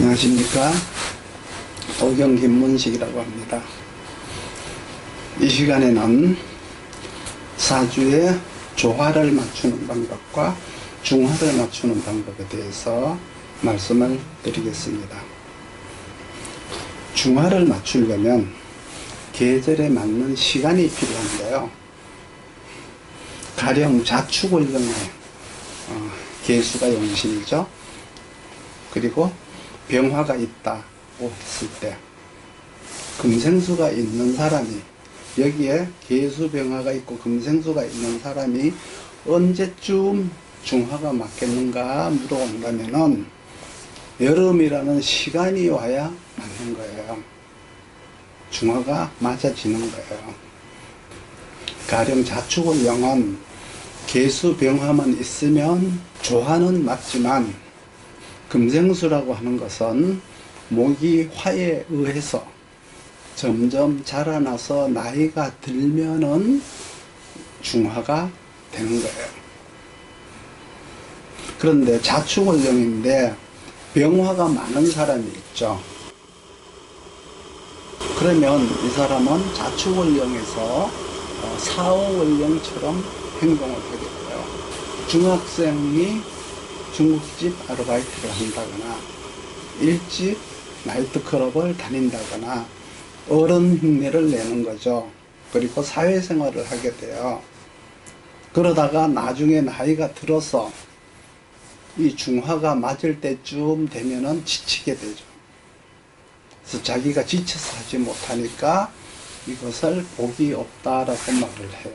안녕하십니까. 도경 김문식이라고 합니다. 이 시간에는 사주의 조화를 맞추는 방법과 중화를 맞추는 방법에 대해서 말씀을 드리겠습니다. 중화를 맞추려면 계절에 맞는 시간이 필요한데요. 가령 자축월령의 어, 개수가 용신이죠. 그리고 병화가 있다고 했을 때 금생수가 있는 사람이 여기에 개수병화가 있고 금생수가 있는 사람이 언제쯤 중화가 맞겠는가 물어본다면은 여름이라는 시간이 와야 맞는 거예요. 중화가 맞아지는 거예요. 가령 자축을 영은 개수병화만 있으면 조화는 맞지만 금생수라고 하는 것은 목이 화에 의해서 점점 자라나서 나이가 들면은 중화가 되는 거예요. 그런데 자축월령인데 병화가 많은 사람이 있죠. 그러면 이 사람은 자축월령에서 어, 사오월령처럼 행동을 하겠고요. 중학생이 중국집 아르바이트를 한다거나 일찍 나이트클럽을 다닌다거나 어른 흉내를 내는 거죠. 그리고 사회생활을 하게 돼요. 그러다가 나중에 나이가 들어서 이 중화가 맞을 때쯤 되면은 지치게 되죠. 그래서 자기가 지쳐서 하지 못하니까 이것을 복이 없다라고 말을 해요.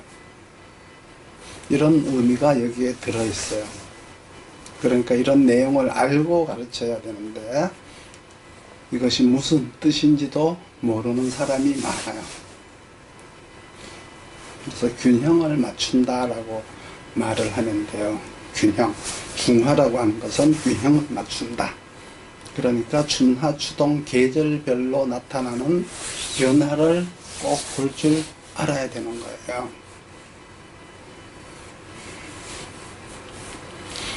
이런 의미가 여기에 들어있어요. 그러니까 이런 내용을 알고 가르쳐야 되는데 이것이 무슨 뜻인지도 모르는 사람이 많아요. 그래서 균형을 맞춘다라고 말을 하는데요. 균형. 중화라고 하는 것은 균형을 맞춘다. 그러니까 춘하, 추동, 계절별로 나타나는 변화를 꼭 볼 줄 알아야 되는 거예요.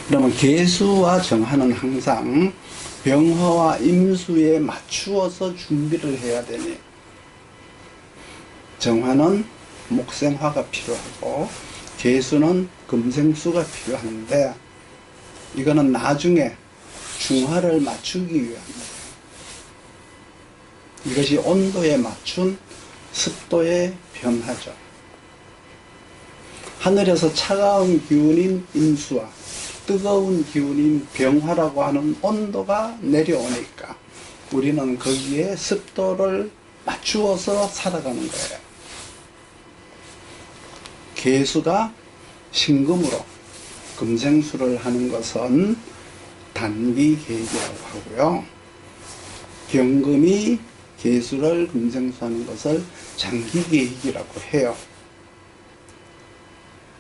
그러면 개수와 정화는 항상 병화와 임수에 맞추어서 준비를 해야 되니 정화는 목생화가 필요하고 개수는 금생수가 필요한데 이거는 나중에 중화를 맞추기 위함입니다. 이것이 온도에 맞춘 습도의 변화죠. 하늘에서 차가운 기운인 임수와 뜨거운 기운인 병화라고 하는 온도가 내려오니까 우리는 거기에 습도를 맞추어서 살아가는 거예요. 개수가 신금으로 금생수를 하는 것은 단기 계획이라고 하고요. 경금이 개수를 금생수하는 것을 장기 계획이라고 해요.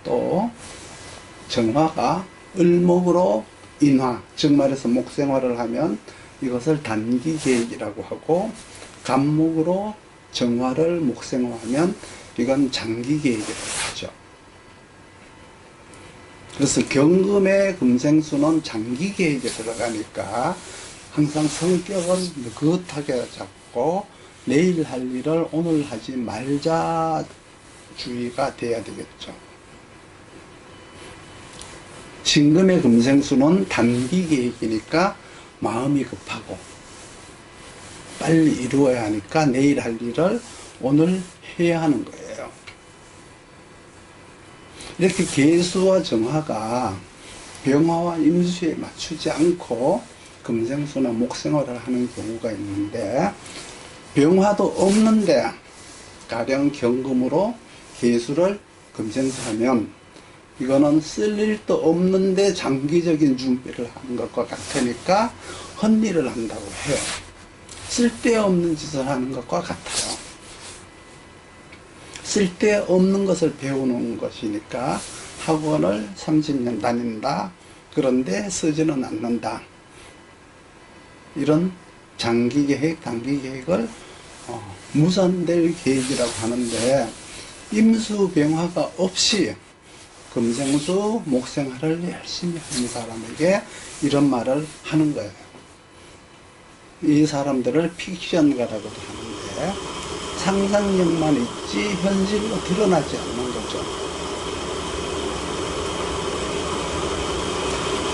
또 정화가 을목으로 인화, 즉 말해서 목생화를 하면 이것을 단기 계획이라고 하고 간목으로 정화를 목생화하면 이건 장기 계획이라고 하죠. 그래서 경금의 금생수는 장기 계획에 들어가니까 항상 성격은 느긋하게 잡고 내일 할 일을 오늘 하지 말자 주의가 돼야 되겠죠. 신금의 금생수는 단기 계획이니까 마음이 급하고 빨리 이루어야 하니까 내일 할 일을 오늘 해야 하는 거예요. 이렇게 개수와 정화가 병화와 임수에 맞추지 않고 금생수나 목생화를 하는 경우가 있는데 병화도 없는데 가령 경금으로 개수를 금생수하면 이거는 쓸 일도 없는데 장기적인 준비를 하는 것과 같으니까 헛일을 한다고 해요. 쓸데없는 짓을 하는 것과 같아요. 쓸데없는 것을 배우는 것이니까 학원을 30년 다닌다. 그런데 쓰지는 않는다. 이런 장기 계획, 단기 계획을 어, 무산될 계획이라고 하는데 임수병화가 없이 금생수 목생활을 열심히 하는 사람에게 이런 말을 하는 거예요. 이 사람들을 픽션가라고도 하는데 상상력만 있지 현실로 드러나지 않는 거죠.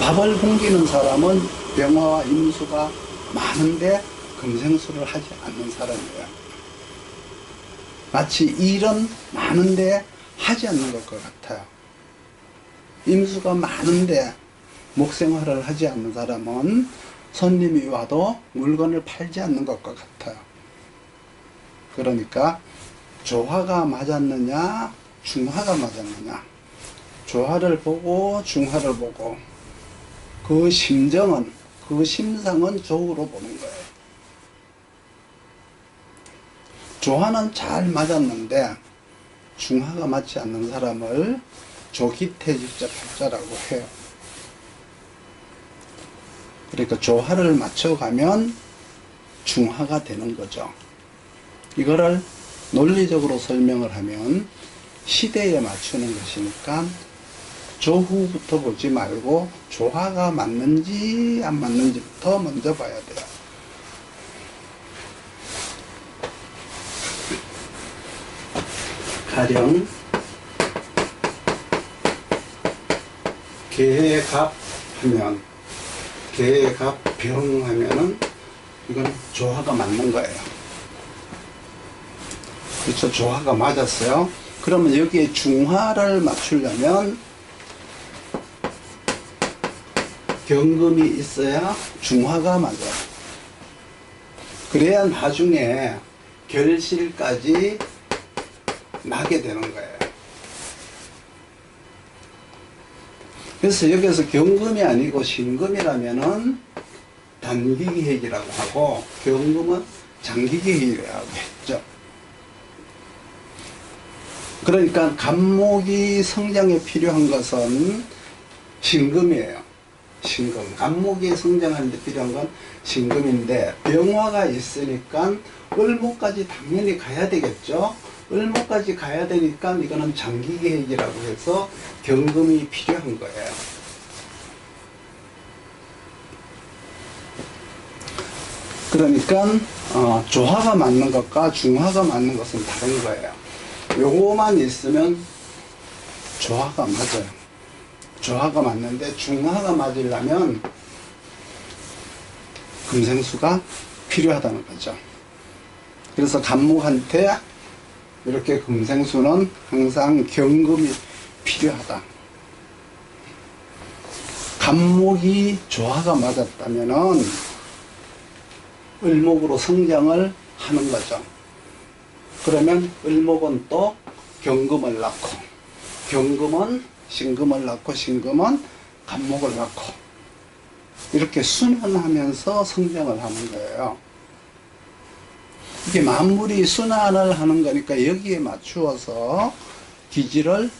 밥을 굶기는 사람은 병화와 임수가 많은데 금생수를 하지 않는 사람이에요. 마치 일은 많은데 하지 않는 것과 같아요. 임수가 많은데 목생활을 하지 않는 사람은 손님이 와도 물건을 팔지 않는 것과 같아요. 그러니까 조화가 맞았느냐, 중화가 맞았느냐. 조화를 보고 중화를 보고 그 심정은, 그 심상은 조으로 보는 거예요. 조화는 잘 맞았는데 중화가 맞지 않는 사람을 조기태직자 팔자라고 해요. 그러니까 조화를 맞춰가면 중화가 되는 거죠. 이거를 논리적으로 설명을 하면 시대에 맞추는 것이니까 조후부터 보지 말고 조화가 맞는지 안 맞는지부터 먼저 봐야 돼요. 가령 계갑 하면 계갑 병 하면은 이건 조화가 맞는 거예요. 그렇죠. 조화가 맞았어요. 그러면 여기에 중화를 맞추려면 경금이 있어야 중화가 맞아요. 그래야 나중에 결실까지 나게 되는 거예요. 그래서 여기서 경금이 아니고 신금이라면은 단기계획이라고 하고 경금은 장기계획이라고 했죠. 그러니까 간목이 성장에 필요한 것은 신금이에요. 신금. 간목이 성장하는데 필요한 건 신금인데 병화가 있으니까 을목까지 당연히 가야 되겠죠. 을목까지 가야 되니까 이거는 장기 계획이라고 해서 경금이 필요한 거예요. 그러니까 어, 조화가 맞는 것과 중화가 맞는 것은 다른 거예요. 요거만 있으면 조화가 맞아요. 조화가 맞는데 중화가 맞으려면 금생수가 필요하다는 거죠. 그래서 간목한테 이렇게 금생수는 항상 경금이 필요하다. 간목이 조화가 맞았다면은 을목으로 성장을 하는 거죠. 그러면 을목은 또 경금을 낳고 경금은 신금을 낳고 신금은 간목을 낳고 이렇게 순환하면서 성장을 하는 거예요. 이게 만물이 순환을 하는 거니까 여기에 맞추어서 기지를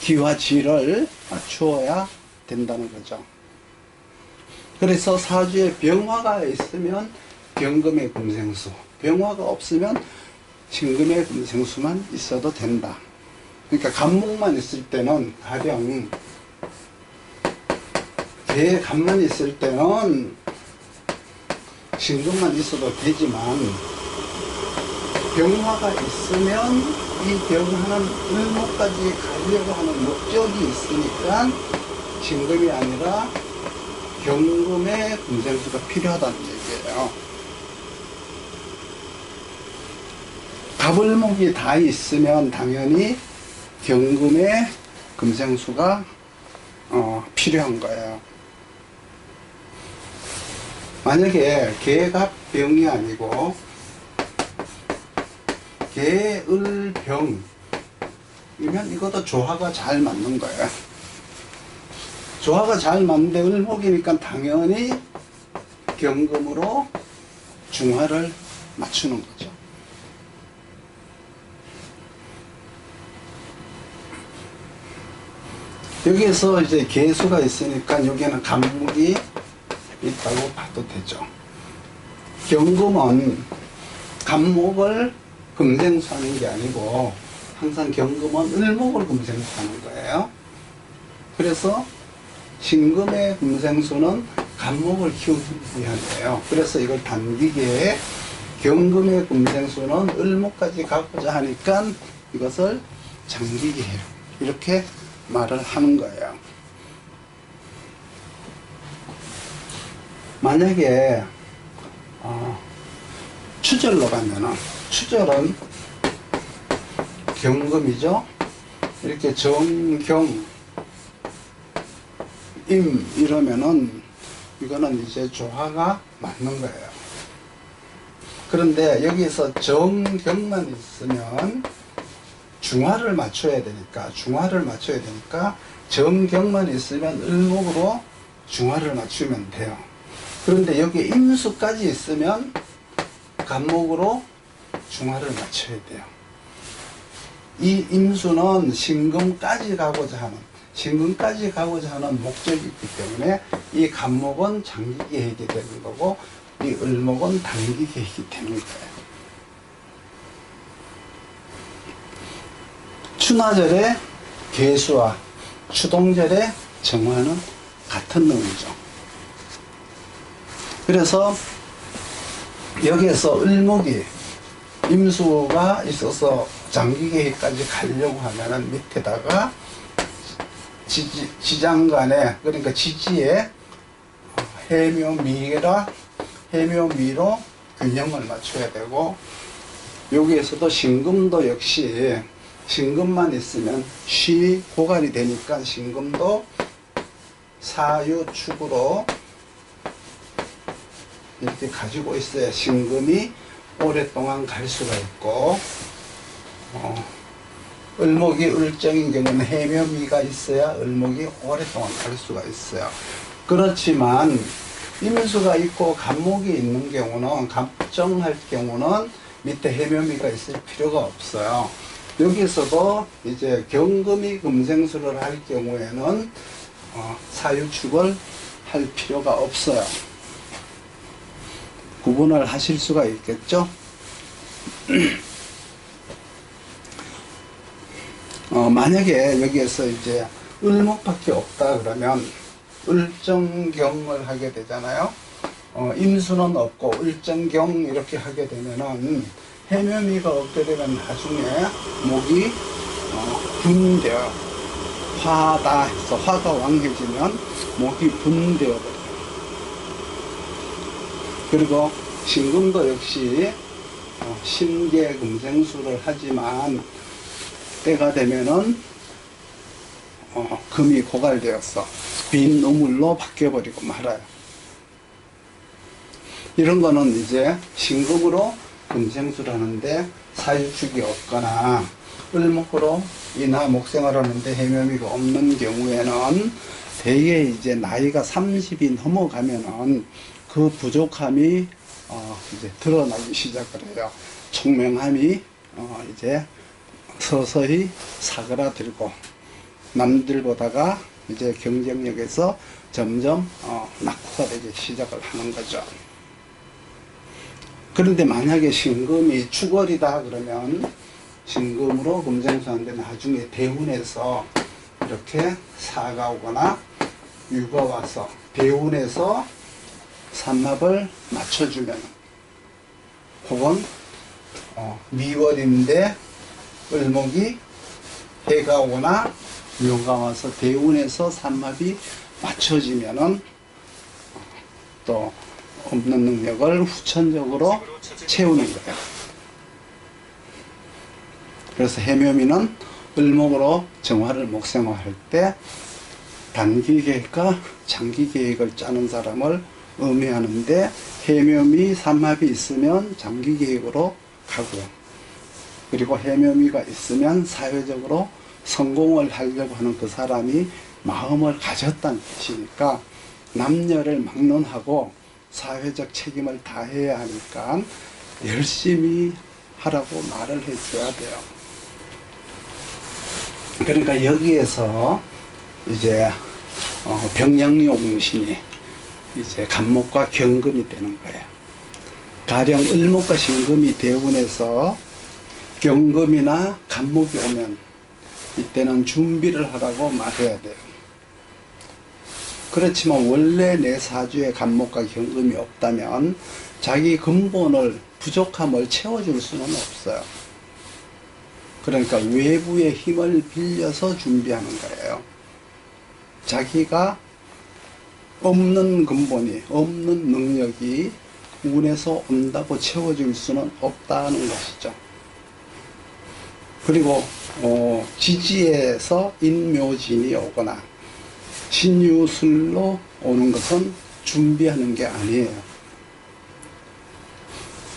기와 지를 맞추어야 된다는 거죠. 그래서 사주에 병화가 있으면 병금의 금생수, 병화가 없으면 신금의 금생수만 있어도 된다. 그러니까 간목만 있을 때는 가령 개 간만 있을 때는 신금만 있어도 되지만 병화가 있으면 이 병화는 을목까지 가려고 하는 목적이 있으니까 신금이 아니라 경금의 금생수가 필요하다는 얘기예요. 갑을목이 다 있으면 당연히 경금의 금생수가 어, 필요한 거예요. 만약에 개갑병이 아니고 개을병이면 이것도 조화가 잘 맞는 거예요. 조화가 잘 맞는데 을목이니까 당연히 경금으로 중화를 맞추는 거죠. 여기에서 이제 개수가 있으니까 여기에는 간목이 있다고 봐도 되죠. 경금은 간목을 금생수 하는 게 아니고 항상 경금은 을목을 금생수 하는 거예요. 그래서 신금의 금생수는 간목을 키우기 위함이에요. 그래서 이걸 단기계에 경금의 금생수는 을목까지 가고자 하니까 이것을 장기계예요. 이렇게 말을 하는 거예요. 만약에 어, 추절로 가면은 추절은 경금이죠. 이렇게 정경 임 이러면은 이거는 이제 조화가 맞는 거예요. 그런데 여기서 정경만 있으면 중화를 맞춰야 되니까 중화를 맞춰야 되니까 정경만 있으면 을목으로 중화를 맞추면 돼요. 그런데 여기 임수까지 있으면 간목으로 중화를 맞춰야 돼요. 이 임수는 신금까지 가고자 하는 신금까지 가고자 하는 목적이 있기 때문에 이 간목은 장기 계획이 되는 거고 이 을목은 단기 계획이 되는 거예요. 추나절의 개수와 추동절의 정화는 같은 놈이죠. 그래서 여기에서 을목이 임수가 있어서 장기 계획까지 가려고 하면은 밑에다가 지지, 지장간에 그러니까 지지에 해묘미라 해묘미로 균형을 맞춰야 되고 여기에서도 신금도 역시 신금만 있으면 쉬 고갈이 되니까 신금도 사유축으로 이렇게 가지고 있어야 신금이 오랫동안 갈 수가 있고 어, 을목이 을정인 경우는 해묘미가 있어야 을목이 오랫동안 갈 수가 있어요. 그렇지만 임수가 있고 간목이 있는 경우는 갑정할 경우는 밑에 해묘미가 있을 필요가 없어요. 여기서도 이제 경금이 금생수를 할 경우에는 어, 사유축을 할 필요가 없어요. 구분을 하실 수가 있겠죠? 어, 만약에 여기에서 이제 을목밖에 없다 그러면 을정경을 하게 되잖아요. 어, 임수는 없고 을정경 이렇게 하게 되면은 해묘미가 없게 되면 나중에 목이 어, 분되어 화다 해서 화가 왕해지면 목이 분되어 버려요. 그리고 신금도 역시 어, 신계 금생수를 하지만 때가 되면은 어, 금이 고갈되어서 빈 우물로 바뀌어버리고 말아요. 이런 거는 이제 신금으로 금생수를 하는데 사유축이 없거나 을목으로 이나 목생을 하는데 해묘미가 없는 경우에는 대개 이제 나이가 30이 넘어가면은 그 부족함이 어 이제 드러나기 시작을 해요. 총명함이 어 이제 서서히 사그라들고 남들보다가 이제 경쟁력에서 점점 어 낙후가 되기 시작을 하는 거죠. 그런데 만약에 신금이 추월이다 그러면 신금으로 금생수하는데 나중에 대운에서 이렇게 사가 오거나 유가 와서 대운에서 삼합을 맞춰주면 혹은 어, 미월인데 을목이 해가 오거나 묘가 와서 대운에서 삼합이 맞춰지면은 또 없는 능력을 후천적으로 채우는 거예요. 그래서 해묘미는 을목으로 정화를 목생화할 때 단기 계획과 장기 계획을 짜는 사람을 의미하는데 해묘미 삼합이 있으면 장기 계획으로 가고요. 그리고 해묘미가 있으면 사회적으로 성공을 하려고 하는 그 사람이 마음을 가졌다는 뜻이니까 남녀를 막론하고 사회적 책임을 다해야 하니까 열심히 하라고 말을 해줘야 돼요. 그러니까 여기에서 이제 어, 병영용신이 이제 간목과 경금이 되는 거예요. 가령 을목과 신금이 대운에서 경금이나 간목이 오면 이때는 준비를 하라고 말해야 돼요. 그렇지만 원래 내 사주에 간목과 경금이 없다면 자기 근본을 부족함을 채워줄 수는 없어요. 그러니까 외부의 힘을 빌려서 준비하는 거예요. 자기가 없는 근본이, 없는 능력이 운에서 온다고 채워줄 수는 없다는 것이죠. 그리고 어, 지지에서 인묘진이 오거나 신유술로 오는 것은 준비하는 게 아니에요.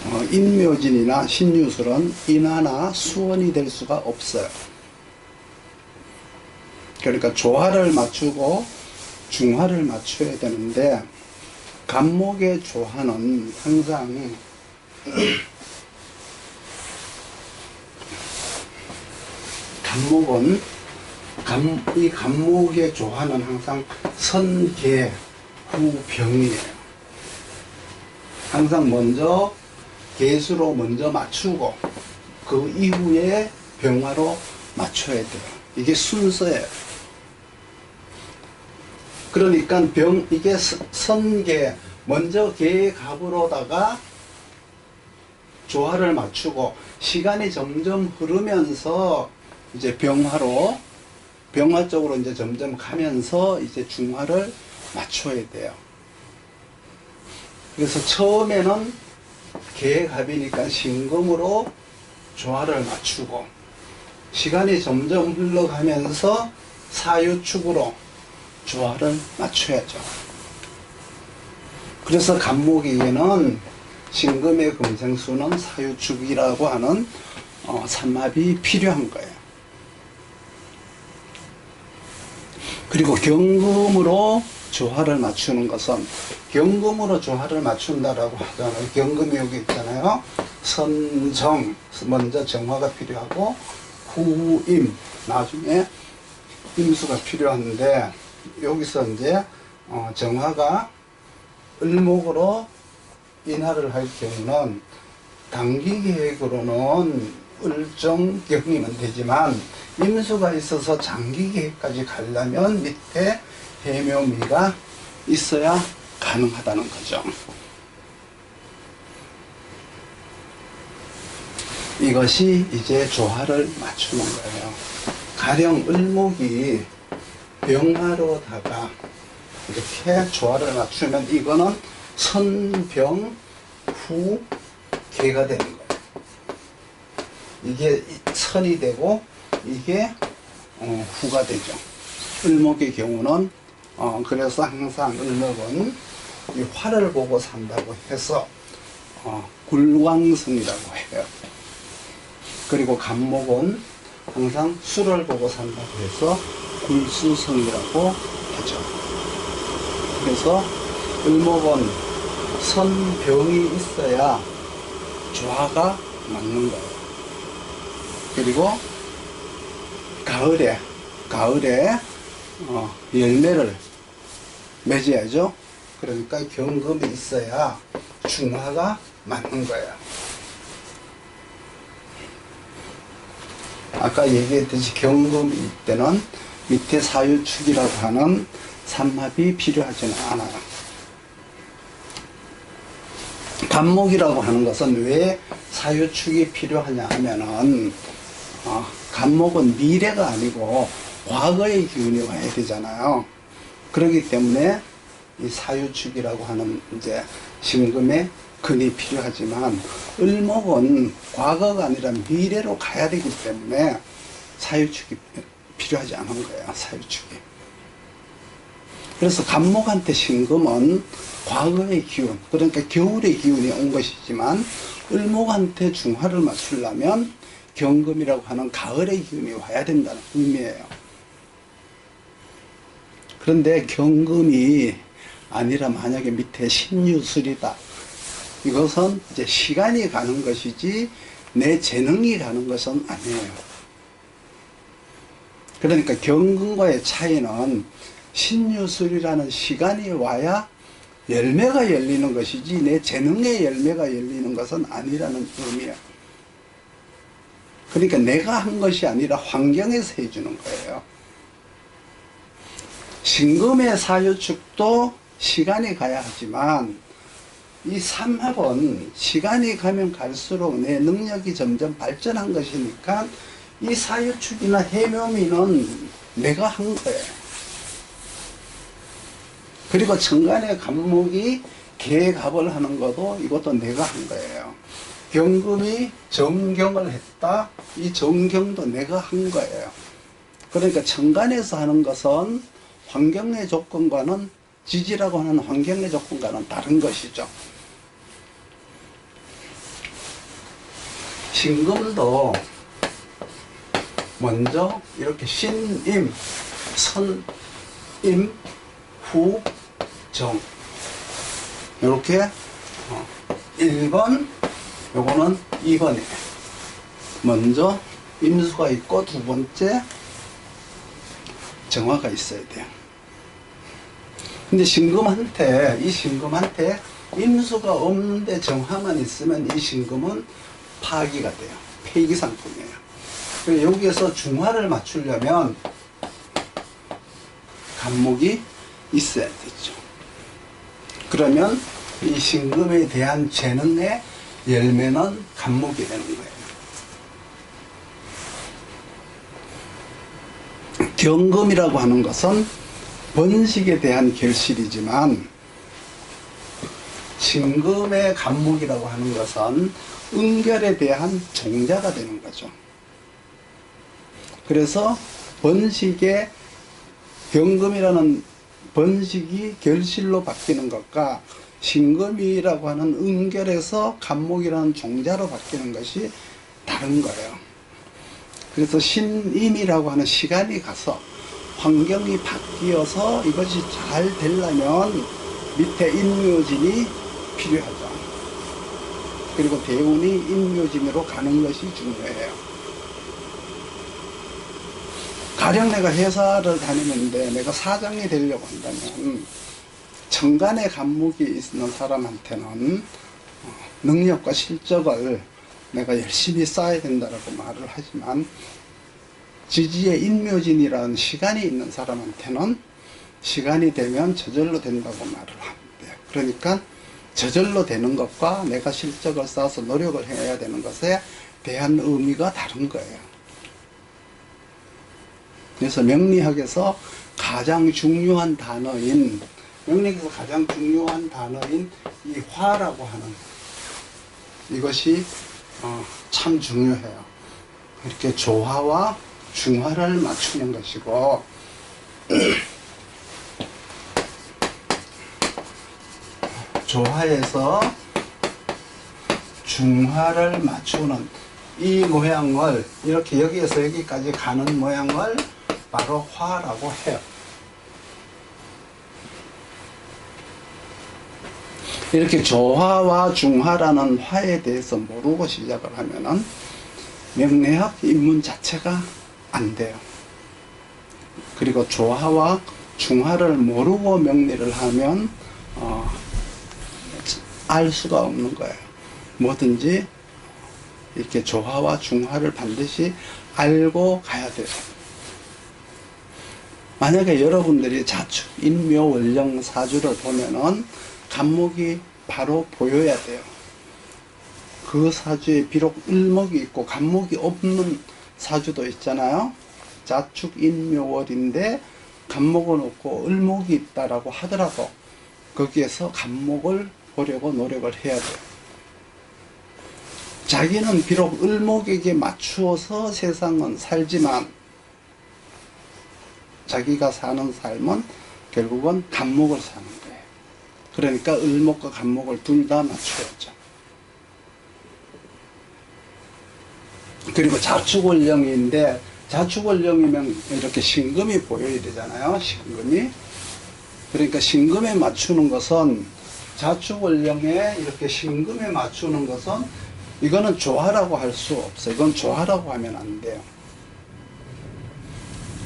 어, 인묘진이나 신유술은 인하나 수원이 될 수가 없어요. 그러니까 조화를 맞추고 중화를 맞춰야 되는데 간목의 조화는 항상 간목은 간, 이 간목의 조화는 항상 선계 후병이에요. 항상 먼저 개수로 먼저 맞추고 그 이후에 병화로 맞춰야 돼요. 이게 순서예요. 그러니까 병 이게 서- 선계 먼저 개갑으로다가 조화를 맞추고 시간이 점점 흐르면서 이제 병화로 병화 쪽으로 이제 점점 가면서 이제 중화를 맞춰야 돼요. 그래서 처음에는 개갑이니까 신금으로 조화를 맞추고 시간이 점점 흘러가면서 사유축으로 조화를 맞춰야죠. 그래서 간목에게는 신금의 금생수는 사유축이라고 하는 어, 삼합이 필요한 거예요. 그리고 경금으로 조화를 맞추는 것은 경금으로 조화를 맞춘다라고 하잖아요. 경금이 여기 있잖아요. 선정 먼저 정화가 필요하고 후임 나중에 임수가 필요한데 여기서 이제 어, 정화가 을목으로 인하를 할 경우는 단기 계획으로는 을정 경이면 되지만 임수가 있어서 장기 계획까지 가려면 밑에 해묘미가 있어야 가능하다는 거죠. 이것이 이제 조화를 맞추는 거예요. 가령 을목이 병화로다가 이렇게 조화를 맞추면 이거는 선병 후 개가 되는 거예요. 이게 선이 되고 이게 어, 후가 되죠. 을목의 경우는 어, 그래서 항상 을목은 이 화를 보고 산다고 해서 어, 굴광성이라고 해요. 그리고 간목은 항상 수를 보고 산다고 해서 굴수성이라고 하죠. 그래서 을목은 선병이 있어야 조화가 맞는 거예요. 그리고 가을에 가을에 어, 열매를 맺어야죠. 그러니까 경금이 있어야 중화가 맞는 거예요. 아까 얘기했듯이 경금이 때는 밑에 사유축이라고 하는 삼합이 필요하지는 않아요. 간목이라고 하는 것은 왜 사유축이 필요하냐 하면은 어, 간목은 미래가 아니고 과거의 기운이 와야 되잖아요. 그렇기 때문에 이 사유축이라고 하는 이제 신금의 근이 필요하지만 을목은 과거가 아니라 미래로 가야 되기 때문에 사유축이 필요하지 않은 거예요. 사유축이. 그래서 간목한테 신금은 과거의 기운, 그러니까 겨울의 기운이 온 것이지만 을목한테 중화를 맞추려면 경금이라고 하는 가을의 기운이 와야 된다는 의미예요. 그런데 경금이 아니라 만약에 밑에 신유술이다. 이것은 이제 시간이 가는 것이지 내 재능이 가는 것은 아니에요. 그러니까 경금과의 차이는 신유술이라는 시간이 와야 열매가 열리는 것이지 내 재능의 열매가 열리는 것은 아니라는 의미예요. 그러니까 내가 한 것이 아니라 환경에서 해주는 거예요. 신금의 사유축도 시간이 가야 하지만 이 삼합은 시간이 가면 갈수록 내 능력이 점점 발전한 것이니까 이 사유축이나 해묘미는 내가 한 거예요. 그리고 천간의 간목이 개갑을 하는 것도 이것도 내가 한 거예요. 경금이 정경을 했다. 이 정경도 내가 한 거예요. 그러니까 천간에서 하는 것은 환경의 조건과는 지지라고 하는 환경의 조건과는 다른 것이죠. 신금도 먼저 이렇게 신임, 선임, 후, 정 이렇게 어, 1번 요거는 2번이에요. 먼저 임수가 있고 두 번째 정화가 있어야 돼요. 근데 신금한테 이 신금한테 임수가 없는데 정화만 있으면 이 신금은 파기가 돼요. 폐기 상품이에요. 그래서 여기에서 중화를 맞추려면 간목이 있어야 되죠. 그러면 이 신금에 대한 재능의 열매는 간목이 되는 거예요. 경금이라고 하는 것은 번식에 대한 결실이지만 신금의 간목이라고 하는 것은 은결에 대한 종자가 되는 거죠. 그래서 번식의 경금이라는 번식이 결실로 바뀌는 것과 신금이라고 하는 은결에서 간목이라는 종자로 바뀌는 것이 다른 거예요. 그래서 신임이라고 하는 시간이 가서 환경이 바뀌어서 이것이 잘 되려면 밑에 인묘진이 필요하죠. 그리고 대운이 인묘진으로 가는 것이 중요해요. 가령 내가 회사를 다니는데 내가 사장이 되려고 한다면 정간의 간목이 있는 사람한테는 어, 능력과 실적을 내가 열심히 쌓아야 된다라고 말을 하지만 지지의 인묘진이라는 시간이 있는 사람한테는 시간이 되면 저절로 된다고 말을 하는데 그러니까 저절로 되는 것과 내가 실적을 쌓아서 노력을 해야 되는 것에 대한 의미가 다른 거예요. 그래서 명리학에서 가장 중요한 단어인 명리학에서 가장 중요한 단어인 이 화라고 하는 이것이 어, 참 중요해요. 이렇게 조화와 중화를 맞추는 것이고 조화에서 중화를 맞추는 이 모양을 이렇게 여기에서 여기까지 가는 모양을 바로 화라고 해요. 이렇게 조화와 중화라는 화에 대해서 모르고 시작을 하면은 명례학 입문 자체가 안 돼요. 그리고 조화와 중화를 모르고 명리를 하면 어, 알 수가 없는 거예요. 뭐든지 이렇게 조화와 중화를 반드시 알고 가야 돼요. 만약에 여러분들이 자축, 인묘, 원령, 사주를 보면은 간목이 바로 보여야 돼요. 그 사주에 비록 일목이 있고 간목이 없는 사주도 있잖아요. 자축, 인묘, 월인데 간목은 없고 을목이 있다라고 하더라도 거기에서 간목을 보려고 노력을 해야 돼요. 자기는 비록 을목에게 맞추어서 세상은 살지만 자기가 사는 삶은 결국은 간목을 사는 거예요. 그러니까 을목과 간목을 둘 다 맞춰야죠. 그리고 자축월령인데 자축월령이면 이렇게 신금이 보여야 되잖아요. 신금이. 그러니까 신금에 맞추는 것은 자축월령에 이렇게 신금에 맞추는 것은 이거는 조화라고 할 수 없어. 이건 조화라고 하면 안 돼요.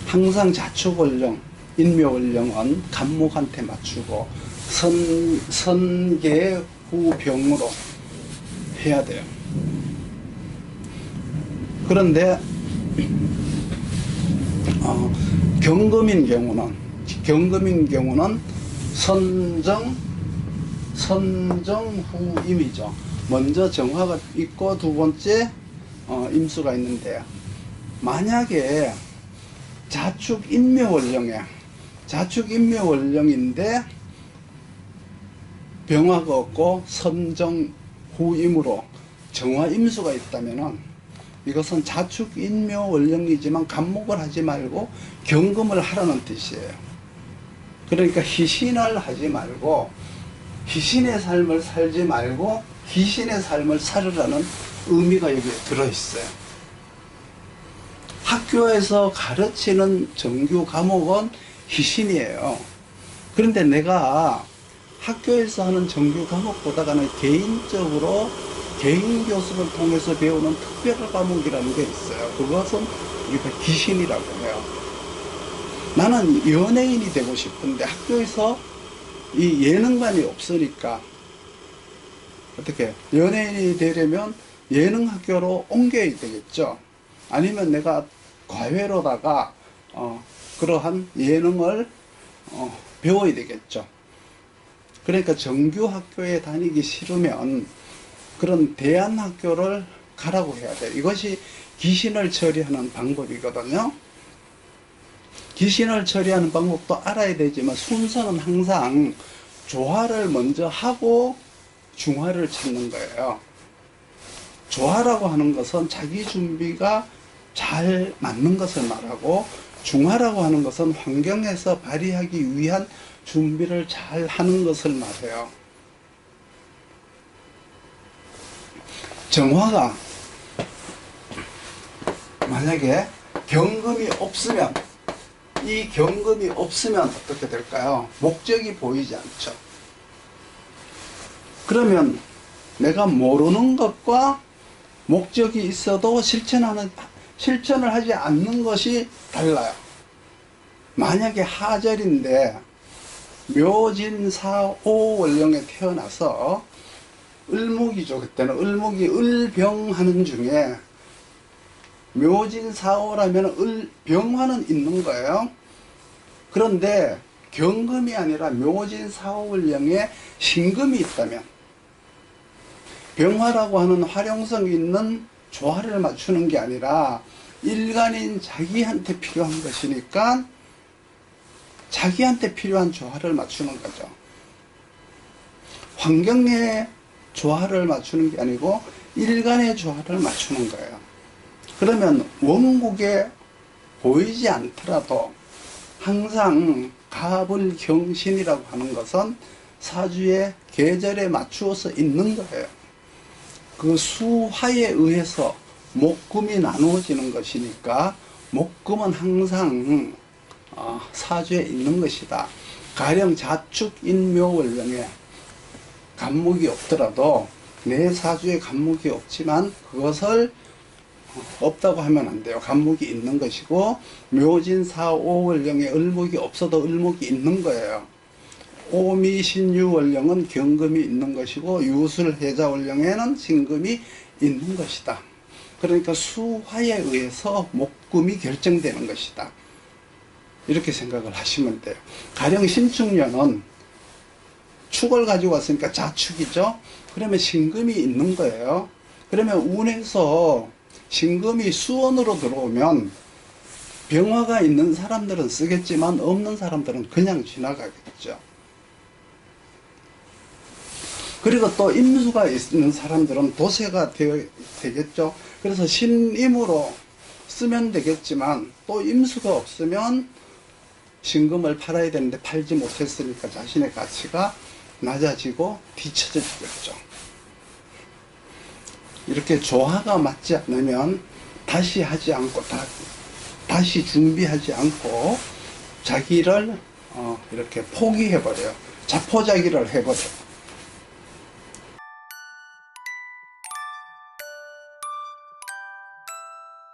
항상 자축월령, 인묘월령은 간목한테 맞추고 선, 선계 후병으로 해야 돼요. 그런데 어, 경금인 경우는 경금인 경우는 선정 선정 후임이죠. 먼저 정화가 있고 두 번째 어, 임수가 있는데요. 만약에 자축 인묘 원령에 자축 인묘 원령인데 병화가 없고 선정 후임으로 정화 임수가 있다면은 이것은 자축 인묘 원령이지만 감목을 하지 말고 경금을 하라는 뜻이에요. 그러니까 희신을 하지 말고 희신의 삶을 살지 말고 귀신의 삶을 살으라는 의미가 여기에 들어있어요. 학교에서 가르치는 정규 과목은 희신이에요. 그런데 내가 학교에서 하는 정규 과목보다는 개인적으로 개인 교습을 통해서 배우는 특별 과목이라는 게 있어요. 그것은 우리가 귀신이라고 해요. 나는 연예인이 되고 싶은데 학교에서 이 예능반이 없으니까 어떻게 연예인이 되려면 예능 학교로 옮겨야 되겠죠. 아니면 내가 과외로다가 어, 그러한 예능을 어, 배워야 되겠죠. 그러니까 정규 학교에 다니기 싫으면 그런 대안 학교를 가라고 해야 돼. 이것이 귀신을 처리하는 방법이거든요. 귀신을 처리하는 방법도 알아야 되지만 순서는 항상 조화를 먼저 하고 중화를 찾는 거예요. 조화라고 하는 것은 자기 준비가 잘 맞는 것을 말하고 중화라고 하는 것은 환경에서 발휘하기 위한 준비를 잘 하는 것을 말해요. 정화가 만약에 경금이 없으면 이 경금이 없으면 어떻게 될까요? 목적이 보이지 않죠. 그러면 내가 모르는 것과 목적이 있어도 실천하는 실천을 하지 않는 것이 달라요. 만약에 하절인데 묘진사오 원령에 태어나서 을목이죠. 그때는 을목이 을병하는 중에 묘진사오라면 을병화는 있는 거예요. 그런데 경금이 아니라 묘진사오원령에 신금이 있다면 병화라고 하는 활용성 있는 조화를 맞추는 게 아니라 일간인 자기한테 필요한 것이니까 자기한테 필요한 조화를 맞추는 거죠. 환경에 조화를 맞추는 게 아니고 일간의 조화를 맞추는 거예요. 그러면 원국에 보이지 않더라도 항상 가불경신이라고 하는 것은 사주의 계절에 맞추어서 있는 거예요. 그 수화에 의해서 목금이 나누어지는 것이니까 목금은 항상 어, 사주에 있는 것이다. 가령 자축 인묘원령에 간목이 없더라도 내 사주에 간목이 없지만 그것을 없다고 하면 안 돼요. 간목이 있는 것이고 묘진사오원령에 을목이 없어도 을목이 있는 거예요. 오미신유원령은 경금이 있는 것이고 유술해자원령에는 신금이 있는 것이다. 그러니까 수화에 의해서 목금이 결정되는 것이다. 이렇게 생각을 하시면 돼요. 가령 신축년은 축을 가지고 왔으니까 자축이죠. 그러면 신금이 있는 거예요. 그러면 운에서 신금이 수원으로 들어오면 병화가 있는 사람들은 쓰겠지만 없는 사람들은 그냥 지나가겠죠. 그리고 또 임수가 있는 사람들은 도세가 되어, 되겠죠. 그래서 신임으로 쓰면 되겠지만 또 임수가 없으면 신금을 팔아야 되는데 팔지 못했으니까 자신의 가치가 낮아지고 뒤처져 지겠죠. 이렇게 조화가 맞지 않으면 다시 하지 않고 다, 다시 준비하지 않고 자기를 어, 이렇게 포기해버려요. 자포자기를 해버려요.